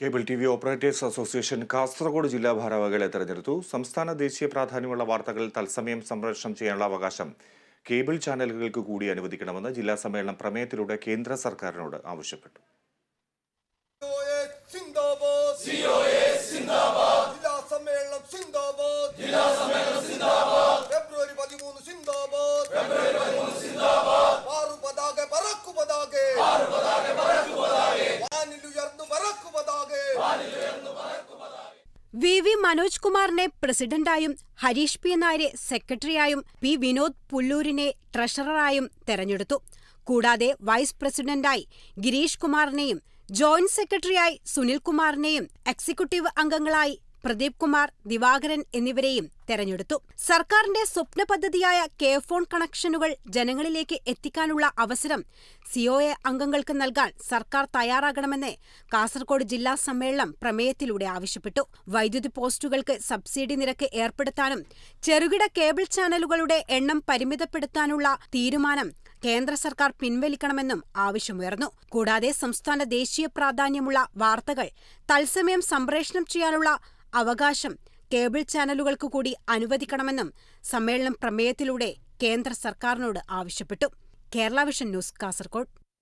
Cable T V operators association Kasaragod ജില്ലാ ഭാരവാഹികളെ തെരഞ്ഞെടുത്തു. സംസ്ഥാന ദേശീയ പ്രാധാന്യമുള്ള വാർത്തകൾ തത്സമയം സംപ്രേഷണം ചെയ്യാനുള്ള അവകാശം കേബിൾ ചാനലുകൾക്ക് കൂടി അനുവദിക്കണമെന്ന് ജില്ലാ സമ്മേളനം പ്രമേയത്തിലൂടെ കേന്ദ്ര സർക്കാരിനോട് ആവശ്യപ്പെട്ടു. വി വി മനോജ് കുമാറിനെ പ്രസിഡന്റായും ഹരീഷ് പി നായരെ സെക്രട്ടറിയായും പി വിനോദ് പുല്ലൂരിനെ ട്രഷററായും തെരഞ്ഞെടുത്തു. കൂടാതെ വൈസ് പ്രസിഡന്റായി ഗിരീഷ് കുമാറിനെയും ജോയിന്റ് സെക്രട്ടറിയായി സുനിൽകുമാറിനെയും എക്സിക്യൂട്ടീവ് അംഗങ്ങളായി പ്രദീപ് കുമാർ ദിവാകരൻ എന്നിവരെയും തെരഞ്ഞെടുത്തു. സർക്കാരിന്റെ സ്വപ്ന പദ്ധതിയായ കെ ഫോൺ കണക്ഷനുകൾ ജനങ്ങളിലേക്ക് എത്തിക്കാനുള്ള അവസരം സിഒഎ അംഗങ്ങൾക്ക് നൽകാൻ സർക്കാർ തയ്യാറാകണമെന്ന് കാസർകോട് ജില്ലാ സമ്മേളനം പ്രമേയത്തിലൂടെ ആവശ്യപ്പെട്ടു. വൈദ്യുതി പോസ്റ്റുകൾക്ക് സബ്സിഡി നിരക്ക് ഏർപ്പെടുത്താനും ചെറുകിട കേബിൾ ചാനലുകളുടെ എണ്ണം പരിമിതപ്പെടുത്താനുള്ള തീരുമാനം കേന്ദ്ര സർക്കാർ പിൻവലിക്കണമെന്നും ആവശ്യമുയർന്നു. കൂടാതെ സംസ്ഥാന ദേശീയ പ്രാധാന്യമുള്ള വാർത്തകൾ തത്സമയം സംപ്രേഷണം ചെയ്യാനുള്ള അവകാശം കേബിൾ ചാനലുകൾക്ക് കൂടി അനുവദിക്കണമെന്നും സമ്മേളനം പ്രമേയത്തിലൂടെ കേന്ദ്ര സർക്കാരിനോട് ആവശ്യപ്പെട്ടു. Kerala Vision News Kasaragod.